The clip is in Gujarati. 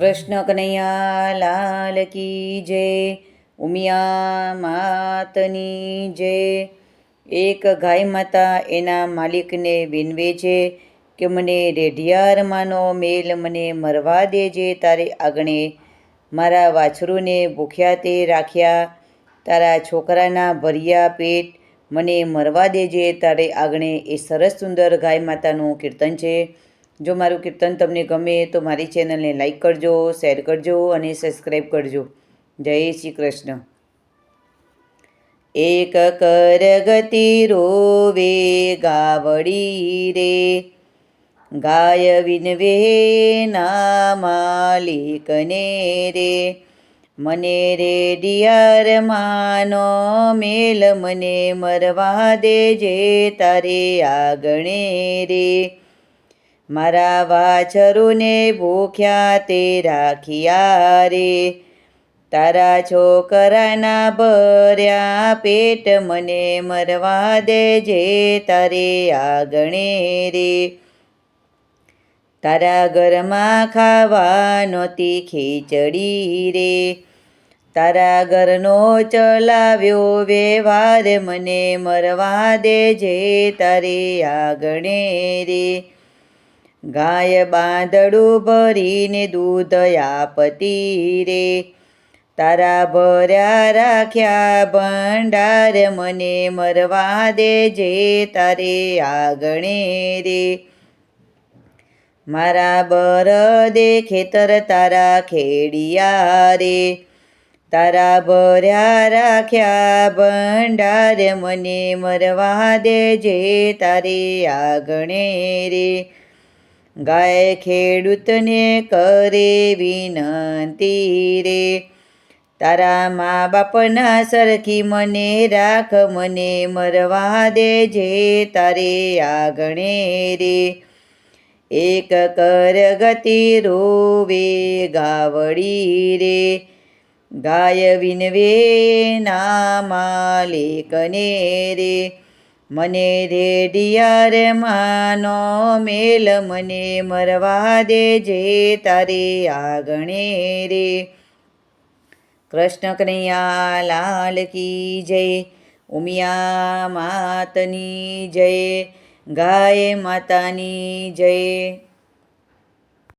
કૃષ્ણ કનૈયા, લાલ કી જય, ઉમિયા માતની જય. એક ગાય માતા એના માલિકને વિનવે છે કે મને રેઢિયારમાંનો મેલ મને મરવા દેજે, તારે આગણે મારા વાછરૂને ભૂખ્યા તે રાખ્યા. તારા છોકરાના ભર્યા પેટ મને મરવા દેજે, તારે આગણે એ સરસ સુંદર ગાય માતાનું કીર્તન છે. જો મારું કીર્તન તમને ગમે તો મારી ચેનલને લાઈક કરજો, શેર કરજો અને સબસ્ક્રાઈબ કરજો. જય શ્રી કૃષ્ણ. એક કર ગતિ રોવે ગાવડી રે. ગાય વિનવે ના માલિકને રે. મને રે ડિયાર માનો મેલ, મને મરવા દેજે તારે આગણે રે. મારા વાછરુને ભૂખ્યા તે રાખ્યા રે. તારા છોકરાના ભર્યા પેટ મને મરવા દેજે તારે આગણે રે. તારા ઘરમાં ખાવા નહોતી ખીચડી રે. તારા ઘરનો ચલાવ્યો વ્યવહાર મને મરવા દેજે તારે આગણે રે. ગાય બાંધડું ભરીને દૂધ આપતી રે. તારા ભર્યા રાખ્યા ભંડાર મને મરવા દેજે, તારે આગણે રે. મારા બરદે ખેતર તારા ખેડિયા રે. તારા ભર્યા રાખ્યા ભંડાર મને મરવા દેજે, તારે આગણે રે. ગાય ખેડૂતને કરે વિનંતી રે. તારા મા બાપના સરખી મને રાખ, મને મરવા દેજે તારે આગણે રે. એક કર ગતિ રોવે ગાવડી રે. ગાય વિનવે ના માલિકને રે. મને રેડિયાર માનો મેલ, મને મરવા દેજે તારે આગણે રે. કૃષ્ણ કનૈયા લાલ કી જય, ઉમિયા માતની જય, ગાય માતાની જય.